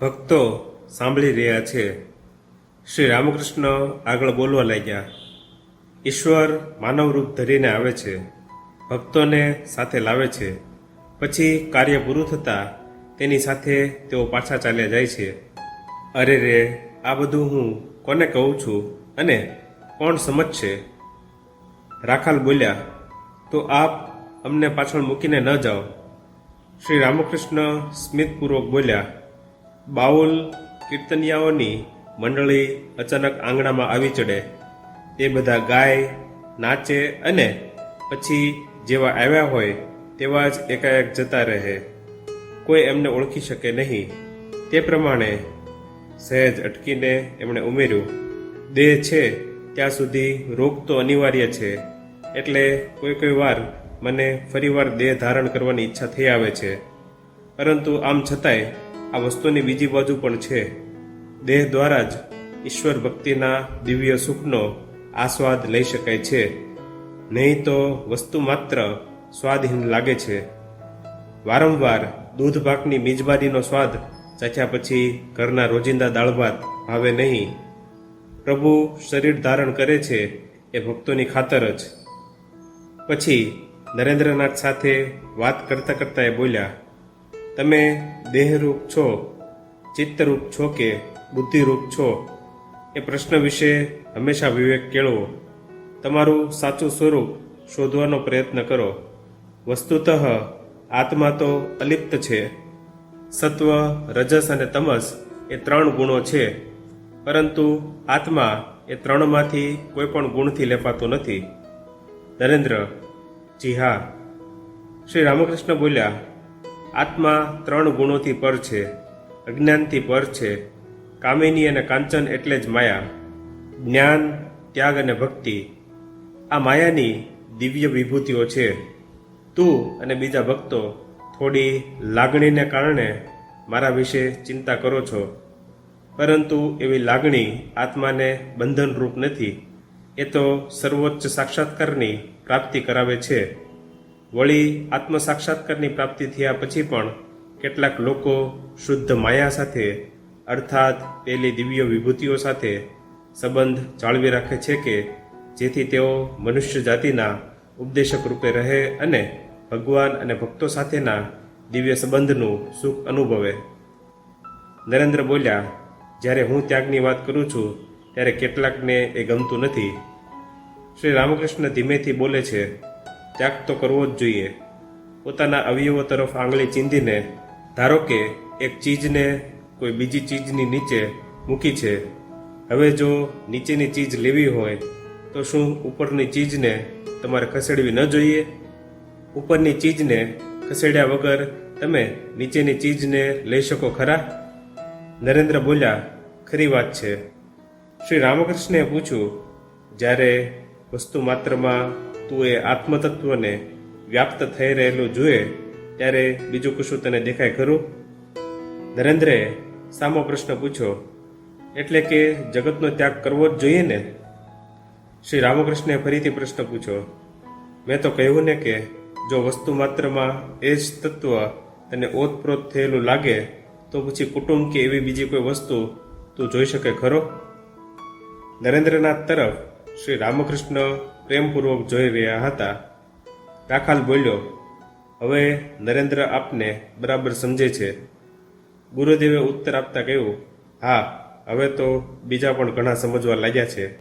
ભક્તો સાંભળી રહ્યા છે. શ્રી રામકૃષ્ણ આગળ બોલવા લાગ્યા. ઈશ્વર માનવ રૂપ ધરીને આવે છે. ભક્તોને સાથે લાવે છે. પછી કાર્ય પૂરું થતાં તેની સાથે તેઓ પાછા ચાલ્યા જાય છે. અરે રે, આ બધું હું કોને કહું છું અને કોણ સમજશે? રાખાલ બોલ્યા, તો આપ અમને પાછળ મૂકીને ન જાઓ. શ્રી રામકૃષ્ણ સ્મિતપૂર્વક બોલ્યા બાઉલ કીર્તનિયાઓની મંડળી અચાનક આંગણામાં આવી ચડે. તે બધા ગાય, નાચે અને પછી જેવા આવ્યા હોય તેવા જ એકાએક જતા રહે. કોઈ એમને ઓળખી શકે નહીં. તે પ્રમાણે સહેજ અટકીને એમણે ઉમેર્યું, દેહ છે, ત્યાં સુધી રોગ તો અનિવાર્ય છે. એટલે કોઈ કોઈ વાર મને ફરીવાર દેહ ધારણ કરવાની ઈચ્છા થઈ આવે છે. પરંતુ આમ છતાંય આ વસ્તુની બીજી બાજુ પણ છે. દેહ દ્વારા જ ઈશ્વર ભક્તિના દિવ્ય સુખનો આસ્વાદ લઈ શકાય છે. નહીં તો વસ્તુ માત્ર સ્વાદહીન લાગે છે. વારંવાર દૂધ પાકની મિજબાનીનો સ્વાદ ચાખ્યા પછી ઘરના રોજિંદા દાળ ભાત ભાવે નહીં. પ્રભુ શરીર ધારણ કરે છે એ ભક્તોની ખાતર જ. પછી નરેન્દ્રનાથ સાથે વાત કરતાં કરતાં એ બોલ્યા, તમે દેહરૂપ છો, ચિત્તરૂપ છો કે બુદ્ધિરૂપ છો? એ પ્રશ્ન વિશે હંમેશા વિવેક કેળવો. તમારું સાચું સ્વરૂપ શોધવાનો પ્રયત્ન કરો. વસ્તુતઃ આત્મા તો અલિપ્ત છે. સત્વ, રજસ અને તમસ એ ત્રણ ગુણો છે. પરંતુ આત્મા એ ત્રણમાંથી કોઈ પણ ગુણથી લેપાતો નથી. નરેન્દ્ર, જી હા. શ્રી રામકૃષ્ણ બોલ્યા આત્મા ત્રણ ગુણોથી પર છે, અજ્ઞાનથી પર છે, કામિની અને કાંચન એટલે જ માયા, જ્ઞાન, ત્યાગ અને ભક્તિ. આ માયાની દિવ્ય વિભૂતિઓ છે. તું અને બીજા ભક્તો થોડી લાગણીને કારણે મારા વિશે ચિંતા કરો છો. પરંતુ એવી લાગણી આત્માને બંધનરૂપ નથી. એ તો સર્વોચ્ચ સાક્ષાત્કારની પ્રાપ્તિ કરાવે છે. વળી આત્મ સાક્ષાત્કારની પ્રાપ્તિ થયા પછી પણ કેટલાક લોકો શુદ્ધ માયા સાથે, અર્થાત પેલી દિવ્ય વિભૂતિઓ સાથે સંબંધ જાળવી રાખે છે કે જેથી તેઓ મનુષ્ય જાતિના ઉપદેશક રૂપે રહે અને ભગવાન અને ભક્તો સાથેના દિવ્ય સંબંધનું સુખ અનુભવે. નરેન્દ્ર બોલ્યા, જ્યારે હું ત્યાગની વાત કરું છું, ત્યારે કેટલાકને એ ગમતું નથી. શ્રી રામકૃષ્ણ ધીમેથી બોલે છે ત્યાગ તો કરવો જ જોઈએ. પોતાના અવયવો તરફ આંગળી ચીંધીને, ધારો કે એક ચીજને કોઈ બીજી ચીજની નીચે મૂકી છે, હવે જો નીચેની ચીજ લેવી હોય, તો શું ઉપરની ચીજને તમારે ખસેડવી ન જોઈએ? ઉપરની ચીજને ખસેડ્યા વગર તમે નીચેની ચીજને લઈ શકો ખરા? નરેન્દ્ર બોલ્યા, ખરી વાત છે. શ્રી રામકૃષ્ણે પૂછ્યું, જ્યારે વસ્તુ માત્રમાં તું એ આત્મતત્વને વ્યાપ્ત થઈ રહેલું જુએ, ત્યારે બીજું કશું તને દેખાય ખરું? નરેન્દ્રે સામો પ્રશ્ન પૂછ્યો, એટલે કે જગતનો ત્યાગ કરવો જ જોઈએ ને? શ્રી રામકૃષ્ણે ફરીથી પ્રશ્ન પૂછ્યો, મેં તો કહ્યું ને કે જો વસ્તુ માત્રમાં એ જ તત્વ તને ઓતપ્રોત થયેલું લાગે, તો પછી કુટુંબ કે એવી બીજી કોઈ વસ્તુ તું જોઈ શકે ખરો? નરેન્દ્રનાથ તરફ શ્રી રામકૃષ્ણ પ્રેમપૂર્વક જોઈ રહ્યા હતા. રાખાલ બોલ્યો, હવે નરેન્દ્ર આપને બરાબર સમજે છે. ગુરુદેવે ઉત્તર આપતા કહ્યું, હા, હવે તો બીજા પણ ઘણા સમજવા લાગ્યા છે.